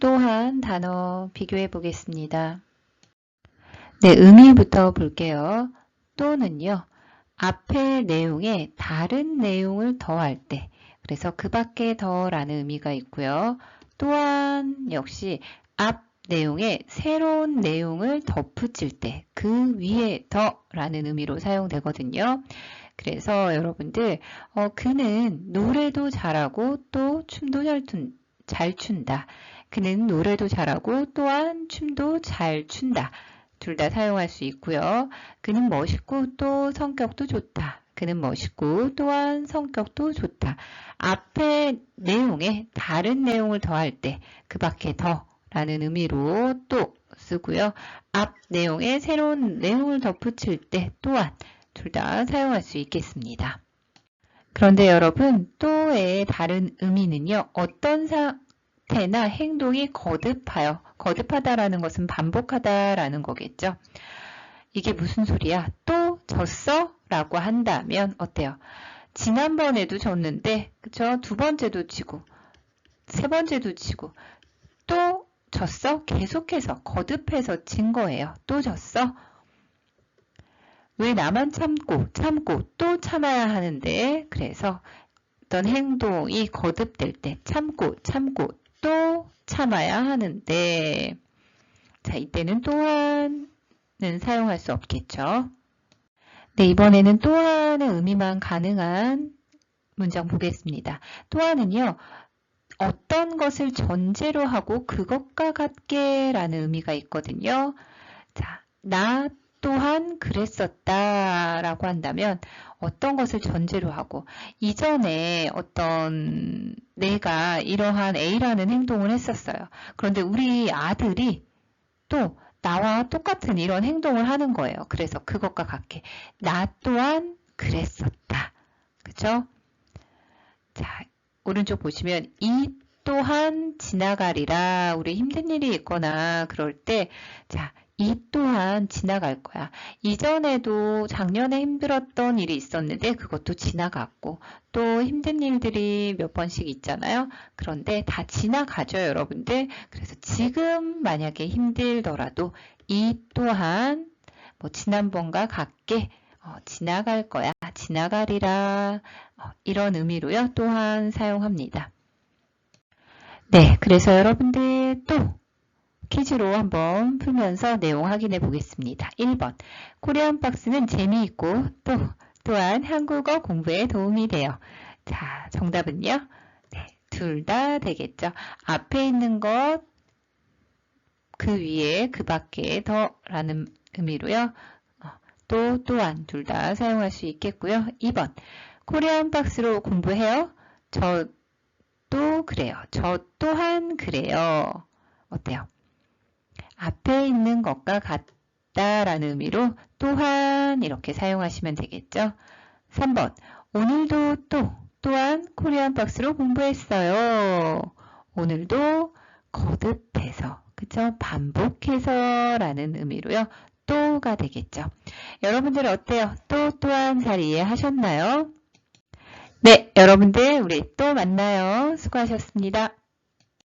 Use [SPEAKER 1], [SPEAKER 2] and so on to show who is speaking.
[SPEAKER 1] 또, 또한 단어 비교해 보겠습니다. 네, 의미부터 볼게요. 또는요, 앞의 내용에 다른 내용을 더할 때, 그래서 그 밖에 더라는 의미가 있고요. 또한 역시 앞 내용에 새로운 내용을 덧붙일 때 그 위에 더라는 의미로 사용되거든요. 그래서 여러분들 어, 그는 노래도 잘하고 또 춤도 잘, 춘, 잘 춘다. 그는 노래도 잘하고 또한 춤도 잘 춘다. 둘 다 사용할 수 있고요. 그는 멋있고 또 성격도 좋다. 그는 멋있고 또한 성격도 좋다. 앞에 내용에 다른 내용을 더할 때 그 밖에 더 라는 의미로 또 쓰고요. 앞 내용에 새로운 내용을 덧붙일 때 또한 둘 다 사용할 수 있겠습니다. 그런데 여러분 또의 다른 의미는요. 어떤 상 태나 행동이 거듭하여 거듭하다라는 것은 반복하다라는 거겠죠. 이게 무슨 소리야? 또 졌어? 라고 한다면 어때요? 지난번에도 졌는데 그쵸? 두 번째도 지고 세 번째도 지고 또 졌어? 계속해서 거듭해서 진 거예요. 또 졌어? 왜 나만 참고 참고 또 참아야 하는데 그래서 어떤 행동이 거듭될 때 참고 참고 또 참아야 하는데 자 이때는 또한은 사용할 수 없겠죠. 네 이번에는 또한의 의미만 가능한 문장 보겠습니다. 또한은요 어떤 것을 전제로 하고 그것과 같게 라는 의미가 있거든요. 자, 나 또한 그랬었다 라고 한다면 어떤 것을 전제로 하고 이전에 어떤 내가 이러한 A라는 행동을 했었어요. 그런데 우리 아들이 또 나와 똑같은 이런 행동을 하는 거예요. 그래서 그것과 같게 나 또한 그랬었다. 그죠? 자, 오른쪽 보시면 이 또한 지나가리라. 우리 힘든 일이 있거나 그럴 때, 자, 이 또한 지나갈 거야. 이전에도 작년에 힘들었던 일이 있었는데 그것도 지나갔고 또 힘든 일들이 몇 번씩 있잖아요. 그런데 다 지나가죠, 여러분들. 그래서 지금 만약에 힘들더라도 이 또한 뭐 지난번과 같게 어, 지나갈 거야, 지나가리라 어, 이런 의미로요 또한 사용합니다. 네, 그래서 여러분들 또 퀴즈로 한번 풀면서 내용 확인해 보겠습니다. 1번 코리안 박스는 재미있고 또 또한 한국어 공부에 도움이 돼요. 자, 정답은요? 네, 둘 다 되겠죠. 앞에 있는 것, 그 위에, 그 밖에 더 라는 의미로요. 또 또한 둘 다 사용할 수 있겠고요. 2번 코리안 박스로 공부해요. 저도 그래요. 저 또한 그래요. 어때요? 앞에 있는 것과 같다라는 의미로 또한 이렇게 사용하시면 되겠죠. 3번 오늘도 또 또한 코리안 박스로 공부했어요. 오늘도 거듭해서 그쵸? 반복해서 라는 의미로요. 또가 되겠죠. 여러분들 어때요? 또 또한 잘 이해하셨나요? 네, 여러분들 우리 또 만나요. 수고하셨습니다.